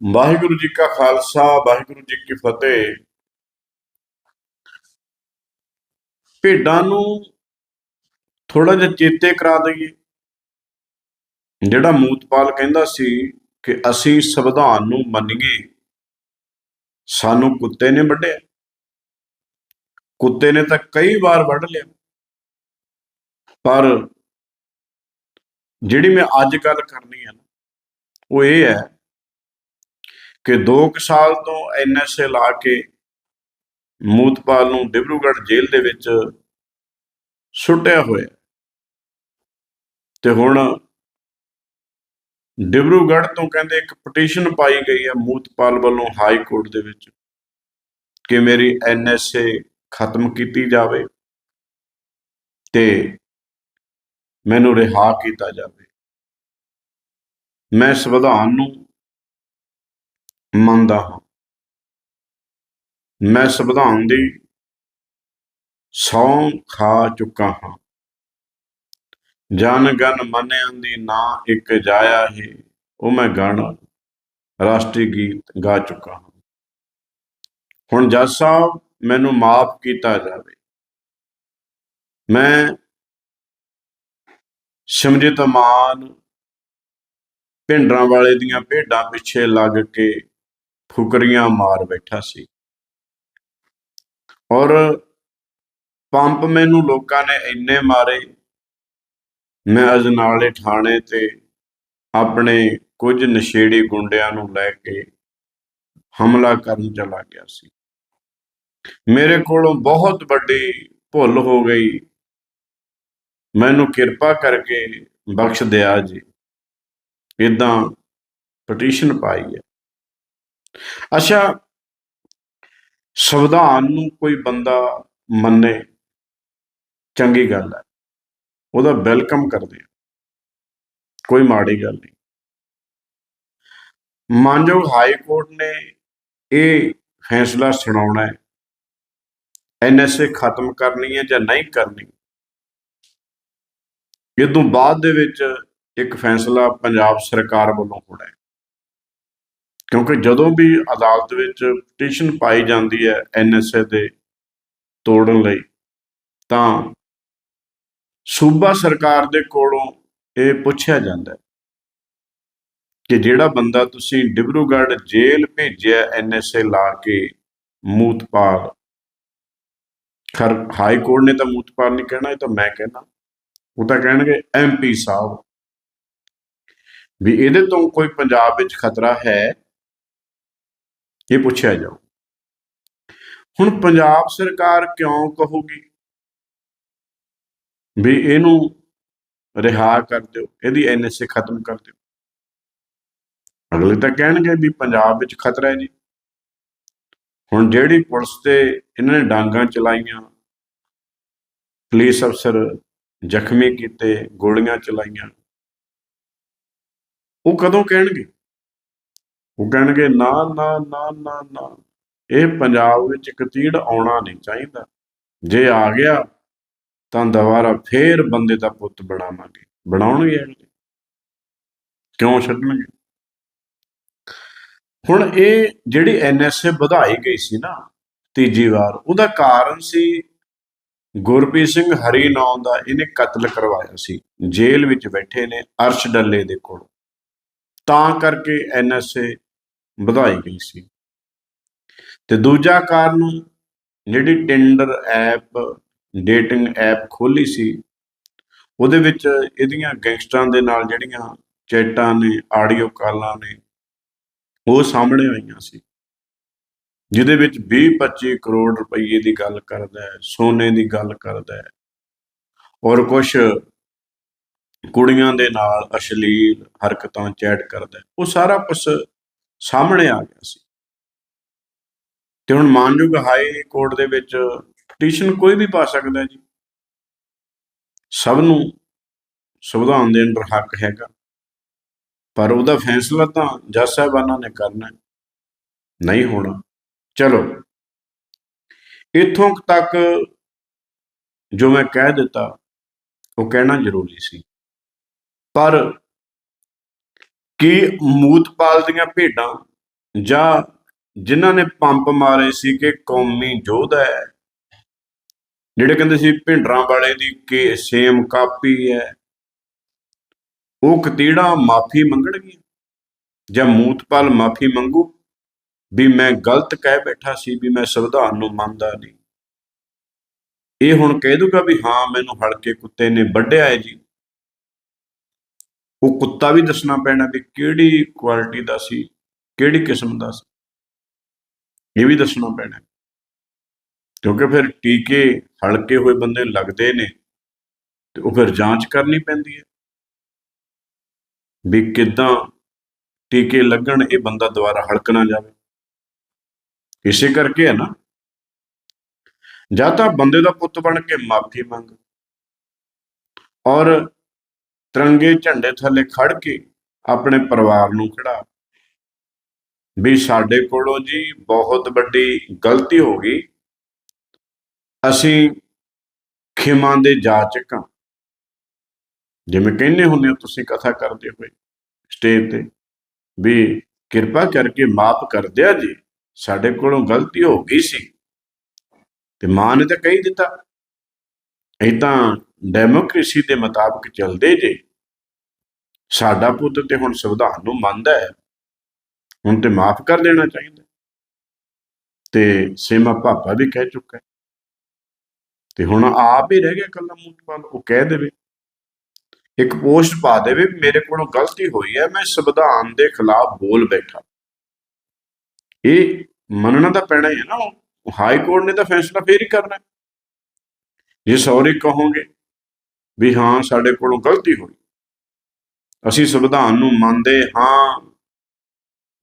ਵਾਹਿਗੁਰੂ ਜੀ ਕਾ ਖਾਲਸਾ, ਵਾਹਿਗੁਰੂ ਜੀ ਕੀ ਫਤਿਹ। ਭੇਡਾਂ ਨੂੰ ਥੋੜਾ ਜਿਹਾ ਚੇਤੇ ਕਰਾ ਦਈਏ। ਜਿਹੜਾ ਮੂਤਪਾਲ ਕਹਿੰਦਾ ਸੀ ਕਿ ਅਸੀਂ ਸੰਵਿਧਾਨ ਨੂੰ ਮੰਨੀਏ, ਸਾਨੂੰ ਕੁੱਤੇ ਨੇ ਵੱਢਿਆ। ਕੁੱਤੇ ਨੇ ਤਾਂ ਕਈ ਵਾਰ ਵੱਢ ਲਿਆ। ਪਰ ਜਿਹੜੀ ਮੈਂ ਅੱਜ ਗੱਲ ਕਰਨੀ ਹੈ ਨਾ, ਉਹ ਇਹ ਹੈ ਕਿ 2 ਸਾਲ ਤੋਂ ਐਨਐਸਏ ਲਾ ਕੇ ਮੂਤਪਾਲ ਨੂੰ ਡਿਬਰੂਗੜ੍ਹ ਜੇਲ੍ਹ ਦੇ ਵਿੱਚ ਸੁੱਟਿਆ ਹੋਇਆ। ਤੇ ਹੁਣ ਡਿਬਰੂਗੜ੍ਹ ਤੋਂ ਕਹਿੰਦੇ ਇੱਕ ਪਟੀਸ਼ਨ ਪਾਈ ਗਈ ਹੈ ਮੂਤਪਾਲ ਵੱਲੋਂ ਹਾਈ ਕੋਰਟ ਦੇ ਵਿੱਚ ਕਿ ਮੇਰੀ ਐਨਐਸਏ ਖਤਮ ਕੀਤੀ ਜਾਵੇ ਤੇ ਮੈਨੂੰ ਰਿਹਾ ਕੀਤਾ ਜਾਵੇ। ਮੈਂ ਸੰਵਿਧਾਨ ਨੂੰ ਮੰਨਦਾ ਹਾਂ। ਮੈਂ ਸੰਵਿਧਾਨ ਦੀ ਸਹੁੰ ਖਾ ਚੁੱਕਾ ਹਾਂ। ਜਨ ਗਨ ਮੰਨਿਆਂ ਦੀ ਨਾ ਇੱਕ ਜਾਇਆ ਹੈ, ਉਹ ਮੈਂ ਗਾਣਾ, ਰਾਸ਼ਟਰੀ ਗੀਤ ਗਾ ਚੁੱਕਾ ਹਾਂ। ਹੁਣ ਜੱਜ ਸਾਹਿਬ, ਮੈਨੂੰ ਮਾਫ ਕੀਤਾ ਜਾਵੇ। ਮੈਂ ਸਿਮਰਜੀਤ ਮਾਨ, ਭਿੰਡਰਾਂ ਵਾਲੇ ਦੀਆਂ ਭੇਡਾਂ ਪਿੱਛੇ ਲੱਗ ਕੇ ਫੁਕਰੀਆਂ ਮਾਰ ਬੈਠਾ ਸੀ। ਔਰ ਪੰਪ ਮੈਨੂੰ ਲੋਕਾਂ ਨੇ ਇੰਨੇ ਮਾਰੇ। ਮੈਂ ਅਜਨਾਲੇ ਥਾਣੇ ਤੇ ਆਪਣੇ ਕੁਝ ਨਸ਼ੇੜੀ ਗੁੰਡਿਆਂ ਨੂੰ ਲੈ ਕੇ ਹਮਲਾ ਕਰਨ ਚਲਾ ਗਿਆ ਸੀ। ਮੇਰੇ ਕੋਲੋਂ ਬਹੁਤ ਵੱਡੀ ਭੁੱਲ ਹੋ ਗਈ। ਮੈਨੂੰ ਕਿਰਪਾ ਕਰਕੇ ਬਖਸ਼ ਦਿਆ ਜੀ। ਇਦਾਂ ਪਟੀਸ਼ਨ ਪਾਈ ਹੈ। ਅੱਛਾ, ਸੰਵਿਧਾਨ ਨੂੰ ਕੋਈ ਬੰਦਾ ਮੰਨੇ, ਚੰਗੀ ਗੱਲ ਹੈ। ਉਹਦਾ ਵੈਲਕਮ ਕਰਦੇ ਆ ਕੋਈ ਮਾੜੀ ਗੱਲ ਨਹੀਂ। ਮਾਨਯੋਗ ਹਾਈ ਕੋਰਟ ਨੇ ਇਹ ਫੈਸਲਾ ਸੁਣਾਉਣਾ ਹੈ। ਐਨਐਸਏ ਖਤਮ ਕਰਨੀ ਹੈ ਜਾਂ ਨਹੀਂ ਕਰਨੀ। ਇਹ ਤੋਂ ਬਾਅਦ ਦੇ ਵਿੱਚ ਇੱਕ ਫੈਸਲਾ ਪੰਜਾਬ ਸਰਕਾਰ ਵੱਲੋਂ ਹੋਣਾ ਹੈ। ਕਿਉਂਕਿ ਜਦੋਂ ਵੀ ਅਦਾਲਤ ਵਿੱਚ ਪਟੀਸ਼ਨ ਪਾਈ ਜਾਂਦੀ ਹੈ ਐਨਐਸਏ ਦੇ ਤੋੜਨ ਲਈ, ਤਾਂ ਸੂਬਾ ਸਰਕਾਰ ਦੇ ਕੋਲੋਂ ਇਹ ਪੁੱਛਿਆ ਜਾਂਦਾ ਹੈ ਕਿ ਜਿਹੜਾ ਬੰਦਾ ਤੁਸੀਂ ਡਿਬਰੂਗੜ੍ਹ ਜੇਲ੍ਹ ਭੇਜਿਆ ਐਨਐਸਏ ਲਾ ਕੇ ਮੂਤਪਾਲ, ਖਰ ਹਾਈ ਕੋਰਟ ਨੇ ਤਾਂ ਮੂਤਪਾਲ ਨਹੀਂ ਕਹਿਣਾ, ਇਹ ਤਾਂ ਮੈਂ ਕਹਿਣਾ। ਉਹ ਤਾਂ ਕਹਿਣਗੇ ਐਮਪੀ ਸਾਹਿਬ। ਵੀ ਇਹਦੇ ਤੋਂ ਕੋਈ ਪੰਜਾਬ ਵਿੱਚ ਖਤਰਾ ਹੈ ਇਹ ਪੁੱਛਿਆ ਜਾਓ ਹੁਣ ਪੰਜਾਬ ਸਰਕਾਰ ਕਿਉਂ ਕਹੂਗੀ ਵੀ ਇਹਨੂੰ ਰਿਹਾ ਕਰ ਦਿਓ, ਇਹਦੀ ਐਨਐਸਏ ਖਤਮ ਕਰ ਦਿਓ? ਅਗਲੇ ਤਾਂ ਕਹਿਣਗੇ ਵੀ ਪੰਜਾਬ ਵਿੱਚ ਖਤਰਾ ਹੈ ਜੀ। ਹੁਣ ਜਿਹੜੀ ਪੁਲਿਸ ਤੇ ਇਹਨਾਂ ਨੇ ਡਾਂਗਾਂ ਚਲਾਈਆਂ, ਪੁਲਿਸ ਅਫਸਰ ਜ਼ਖਮੀ ਕੀਤੇ, ਗੋਲੀਆਂ ਚਲਾਈਆਂ, ਉਹ ਕਦੋਂ ਕਹਿਣਗੇ? ਉਹ ਕਹਿਣਗੇ, ਨਾ ਨਾ ਨਾ ਨਾ ਨਾ। ਇਹ ਪੰਜਾਬ ਵਿੱਚ ਇੱਕ ਤੀੜ ਆਉਣਾ ਨਹੀਂ ਚਾਹੀਦਾ। ਜੇ ਆ ਗਿਆ, ਤਾਂ ਦੁਬਾਰਾ ਫੇਰ ਬੰਦੇ ਦਾ ਪੁੱਤ ਬਣਾਵਾਂਗੇ। ਬਣਾਉਣਗੇ ਅਗਲੇ। ਕਿਉਂ ਛੱਡਣਗੇ? ਹੁਣ ਇਹ ਜਿਹੜੀ ਐਨਐਸਏ ਵਧਾਈ ਗਈ ਸੀ ਨਾ, ਤੀਜੀ ਵਾਰ, ਉਹਦਾ ਕਾਰਨ ਸੀ ਗੁਰਪ੍ਰੀਤ ਸਿੰਘ ਹਰੀ ਨਾਂ ਦਾ ਇਹਨੇ ਕਤਲ ਕਰਵਾਇਆ ਸੀ। ਜੇਲ੍ਹ ਵਿੱਚ ਬੈਠੇ ਨੇ ਅਰਸ਼ ਡੱਲੇ ਦੇ ਕੋਲ। ਤਾਂ ਕਰਕੇ ਐਨਐਸਏ ਵਧਾਈ ਗਈ ਸੀ। ਤੇ ਦੂਜਾ ਕਾਰਨ ਜਿਹੜੀ ਟਿੰਡਰ ਐਪ ਡੇਟਿੰਗ ਐਪ ਖੋਲੀ ਸੀ ਉਹਦੇ ਵਿੱਚ ਇਹਦੀਆਂ ਗੈਂਗਸਟਰਾਂ ਦੇ ਨਾਲ ਜਿਹੜੀਆਂ ਚੈਟਾਂ ਨੇ ਆਡੀਓ ਕਾਲਾਂ ਨੇ ਉਹ ਸਾਹਮਣੇ ਆਈਆਂ ਸੀ। ਜਿਹਦੇ ਵਿੱਚ 20-25 ਕਰੋੜ ਰੁਪਏ ਦੀ ਗੱਲ ਕਰਦਾ ਹੈ ਸੋਨੇ ਦੀ ਗੱਲ ਕਰਦਾ ਹੈ ਔਰ ਕੁਝ ਕੁੜੀਆਂ ਦੇ ਨਾਲ ਅਸ਼ਲੀਲ ਹਰਕਤਾਂ ਚੈਟ ਕਰਦਾ ਉਹ ਸਾਰਾ ਕੁਝ ਸਾਹਮਣੇ ਆ ਗਿਆ ਸੀ। ਤੇ ਹੁਣ ਮਾਨਯੋਗ ਹਾਈ ਕੋਰਟ ਦੇ ਵਿੱਚ ਪਟੀਸ਼ਨ ਕੋਈ ਵੀ ਪਾ ਸਕਦਾ ਜੀ। ਸਭ ਨੂੰ ਸੰਵਿਧਾਨ ਦੇ ਅੰਦਰ ਹੱਕ ਹੈਗਾ। ਪਰ ਉਹਦਾ ਫੈਸਲਾ ਤਾਂ ਜੱਜ ਸਾਹਿਬਾਨਾਂ ਨੇ ਕਰਨਾ ਨਹੀਂ ਹੋਣਾ। ਚਲੋ। ਇੱਥੋਂ ਤੱਕ ਜੋ ਮੈਂ ਕਹਿ ਦਿੱਤਾ, ਉਹ ਕਹਿਣਾ ਜ਼ਰੂਰੀ ਸੀ। ਪਰ ਕੀ ਮੂਤਪਾਲ ਦੀਆਂ ਭੇਡਾਂ ਜਾਂ ਜਿਨ੍ਹਾਂ ਨੇ ਪੰਪ ਮਾਰੇ ਸੀ ਕਿ ਕੌਮੀ ਯੋਧਾ ਹੈ, ਜਿਹੜੇ ਕਹਿੰਦੇ ਸੀ ਭਿੰਡਰਾਂ ਵਾਲੇ ਦੀ ਕੇ ਸੇਮ ਕਾਪੀ ਹੈ, ਉਹ ਕਤੀੜਾ ਮਾਫੀ ਮੰਗਣਗੀਆਂ ਜਾਂ ਮੂਤਪਾਲ ਮਾਫੀ ਮੰਗੂ? ਵੀ ਮੈਂ ਗਲਤ ਕਹਿ ਬੈਠਾ ਸੀ ਵੀ ਮੈਂ ਸੰਵਿਧਾਨ ਨੂੰ ਮੰਨਦਾ ਨਹੀਂ। ਇਹ ਹੁਣ ਕਹਿ ਦੂਗਾ ਵੀ ਹਾਂ, ਮੈਨੂੰ ਹਲਕੇ ਕੁੱਤੇ ਨੇ ਵੱਢਿਆ ਹੈ ਜੀ। ਉਹ ਕੁੱਤਾ ਵੀ ਦੱਸਣਾ ਪੈਣਾ ਵੀ ਕਿਹੜੀ ਕੁਆਲਿਟੀ ਦਾ ਸੀ, ਕਿਹੜੀ ਕਿਸਮ ਦਾ ਸੀ। ਇਹ ਵੀ ਦੱਸਣਾ ਪੈਣਾ ਕਿਉਂਕਿ ਫਿਰ ਟੀਕੇ ਹਲਕੇ ਹੋਏ ਬੰਦੇ ਲੱਗਦੇ ਨੇ, ਤੇ ਉਹ ਫਿਰ ਜਾਂਚ ਕਰਨੀ ਪੈਂਦੀ ਹੈ। ਵੀ ਕਿਦਾਂ ਟੀਕੇ ਲੱਗਣ, ਇਹ ਬੰਦਾ ਦੁਬਾਰਾ ਹਲਕ ਨਾ ਜਾਵੇ। ਇਸੇ ਕਰਕੇ ਹੈ ਨਾ। ਜਾਂ ਤਾਂ ਬੰਦੇ ਦਾ ਪੁੱਤ ਬਣ ਕੇ ਮਾਫੀ ਮੰਗ। ਔਰ ਤਿਰੰਗੇ ਝੰਡੇ ਥੱਲੇ ਖੜ ਕੇ ਆਪਣੇ ਪਰਿਵਾਰ ਨੂੰ ਖੜਾ ਵੀ ਸਾਡੇ ਕੋਲੋਂ ਜੀ ਬਹੁਤ ਵੱਡੀ ਗਲਤੀ ਹੋ ਗਈ। ਅਸੀਂ ਖਿਮਾਂ ਦੇ ਜਾਚਕ ਹਾਂ। ਜਿਵੇਂ ਕਹਿੰਦੇ ਹੁੰਦੇ ਹੋ, ਤੁਸੀਂ ਕਥਾ ਕਰਦੇ ਹੋਏ ਸਟੇਜ ਤੇ, ਵੀ ਕਿਰਪਾ ਕਰਕੇ ਮਾਫ ਕਰ ਦਿਆ ਜੀ, ਸਾਡੇ ਕੋਲੋਂ ਗਲਤੀ ਹੋ ਗਈ ਸੀ। ਤੇ ਮਾਂ ਨੇ ਤਾਂ ਕਹੀ ਦਿੱਤਾ। ਇਹ ਤਾਂ ਡੈਮੋਕ੍ਰੇਸੀ ਦੇ ਮੁਤਾਬਕ ਚੱਲਦੇ ਜੇ, ਸਾਡਾ ਪੁੱਤ ਤੇ ਹੁਣ ਸੰਵਿਧਾਨ ਨੂੰ ਮੰਨਦਾ ਹੈ, ਹੁਣ ਤੇ ਮਾਫ ਕਰ ਦੇਣਾ ਚਾਹੀਦਾ ਤੇ ਸੇਮਾ ਪਾਪਾ ਵੀ ਕਹਿ ਚੁੱਕਾ ਤੇ ਹੁਣ ਆਪ ਹੀ ਰਹਿ ਗਿਆ ਕੱਲਾ ਮੂਤਪਾਲ ਉਹ ਕਹਿ ਦੇਵੇ, ਇੱਕ ਪੋਸਟ ਪਾ ਦੇਵੇ ਮੇਰੇ ਕੋਲੋਂ ਗਲਤੀ ਹੋਈ ਹੈ, ਮੈਂ ਸੰਵਿਧਾਨ ਦੇ ਖਿਲਾਫ ਬੋਲ ਬੈਠਾ। ਇਹ ਮੰਨਣਾ ਤਾਂ ਪੈਣਾ ਹੀ ਹੈ ਨਾ, ਉਹ ਹਾਈ ਕੋਰਟ ਨੇ ਤਾਂ ਫੈਸਲਾ ਫੇਰ ਹੀ ਕਰਨਾ ਜੇ ਸੌਰੀ ਕਹੋਗੇ ਵੀ ਹਾਂ, ਸਾਡੇ ਕੋਲੋਂ ਗਲਤੀ ਹੋਈ। ਅਸੀਂ ਸੰਵਿਧਾਨ ਨੂੰ ਮੰਨਦੇ ਹਾਂ।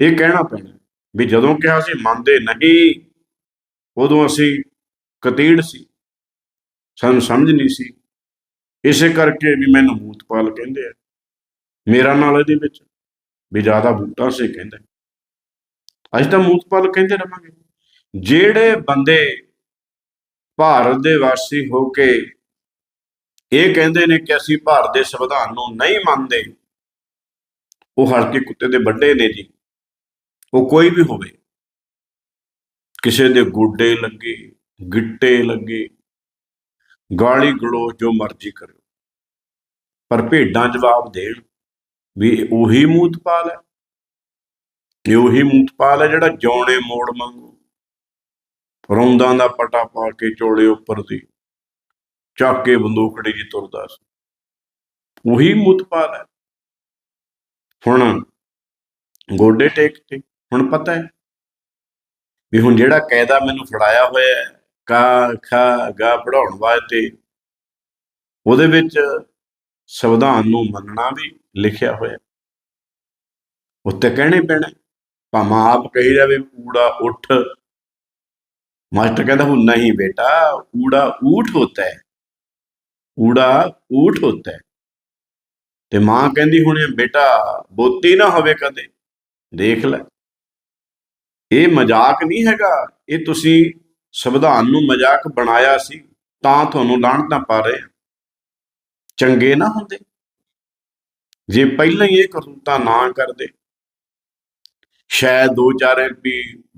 ਇਹ ਕਹਿਣਾ ਪੈਣਾ ਵੀ ਜਦੋਂ ਕਿਹਾ ਸੀ ਮੰਨਦੇ ਨਹੀਂ, ਉਦੋਂ ਅਸੀਂ ਕਤੀੜ ਸੀ। ਸਾਨੂੰ ਸਮਝ ਨਹੀਂ ਸੀ। ਇਸੇ ਕਰਕੇ ਵੀ ਮੈਨੂੰ ਮੂਤਪਾਲ ਕਹਿੰਦੇ ਆ। ਮੇਰਾ ਨਾਲ ਇਹਦੇ ਵਿੱਚ ਵੀ ਜ਼ਿਆਦਾ ਬੂਟਾ ਸੇ ਕਹਿੰਦੇ। ਅੱਜ ਤਾਂ ਮੂਤਪਾਲ ਕਹਿੰਦੇ ਰਵਾਂਗੇ ਜਿਹੜੇ ਬੰਦੇ ਭਾਰਤ ਦੇ ਵਾਸੀ ਹੋ ਕੇ ਇਹ ਕਹਿੰਦੇ ਨੇ ਕਿ ਅਸੀਂ ਭਾਰਤ ਦੇ ਸੰਵਿਧਾਨ ਨੂੰ ਨਹੀਂ ਮੰਨਦੇ। ਉਹ ਹਲਕੇ ਕੁੱਤੇ ਦੇ ਵੱਡੇ ਨੇ ਜੀ। ਉਹ ਕੋਈ ਵੀ ਹੋਵੇ। ਕਿਸੇ ਦੇ ਗੋਡੇ ਲੱਗੇ, ਗਿੱਟੇ ਲੱਗੇ, ਗਾਲੀ ਗਲੋ ਜੋ ਮਰਜ਼ੀ ਕਰਿਓ। ਪਰ ਭੇਡਾਂ ਜਵਾਬ ਦੇਣ ਵੀ ਉਹੀ ਮੂਤਪਾਲ ਹੈ। ਇਹ ਉਹੀ ਮੂਤਪਾਲ ਹੈ ਜਿਹੜਾ ਜੌਣੇ ਮੋੜ ਮੰਗੂ ਰੌਂਦਾਂ ਦਾ ਪਟਾ ਪਾ ਕੇ ਚੋਲੇ ਉੱਪਰ ਦੀ ਚੱਕ ਕੇ ਬੰਦੂਕੜੀ ਜੀ ਤੁਰਦਾ ਸੀ। ਉਹੀ ਮੂਤਪਾਲ ਹੈ। ਹੁਣ ਗੋਡੇ ਟੇਕ ਤੇ ਹੁਣ ਪਤਾ ਹੈ ਵੀ ਹੁਣ ਜਿਹੜਾ ਕਾਇਦਾ ਮੈਨੂੰ ਫੜਾਇਆ ਹੋਇਆ ਹੈ, ਕਾ, ਖਾ, ਗਾ ਪੜਾਉਣ ਵਾਸਤੇ, ਉਹਦੇ ਵਿੱਚ ਸੰਵਿਧਾਨ ਨੂੰ ਮੰਨਣਾ ਵੀ ਲਿਖਿਆ ਹੋਇਆ। ਉੱਤੇ ਕਹਿਣੇ ਪੈਣਾ, ਭਾਵੇਂ ਆਪ ਕਹੀ ਜਾਵੇ, ਊੜਾ ਉੱਠ। ਮਾਸਟਰ ਕਹਿੰਦਾ, ਹੁਣ ਨਹੀਂ ਬੇਟਾ, ਊੜਾ ਊਠ ਹੋਤਾ ਹੈ। ਊੜਾ ਊਠ ਹੋਤਾ ਹੈ। ਤੇ ਮਾਂ ਕਹਿੰਦੀ ਹੁਣੇ ਬੇਟਾ, ਬੋਤੀ ਨਾ ਹੋਵੇ ਕਦੇ, ਦੇਖ ਲੈ। ਇਹ ਮਜ਼ਾਕ ਨਹੀਂ ਹੈਗਾ, ਇਹ ਤੁਸੀਂ ਸੰਵਿਧਾਨ ਨੂੰ ਮਜ਼ਾਕ ਬਣਾਇਆ ਸੀ, ਤਾਂ ਤੁਹਾਨੂੰ ਲਾਹਣਤਾਂ ਪਾ ਰਹੇ ਆ। ਚੰਗੇ ਨਾ ਹੁੰਦੇ। ਜੇ ਪਹਿਲਾਂ ਹੀ ਇਹ ਕਰਤੂਤਾਂ ਨਾ ਕਰਦੇ, ਸ਼ਾਇਦ ਦੋ ਚਾਰ ਐਮਪੀ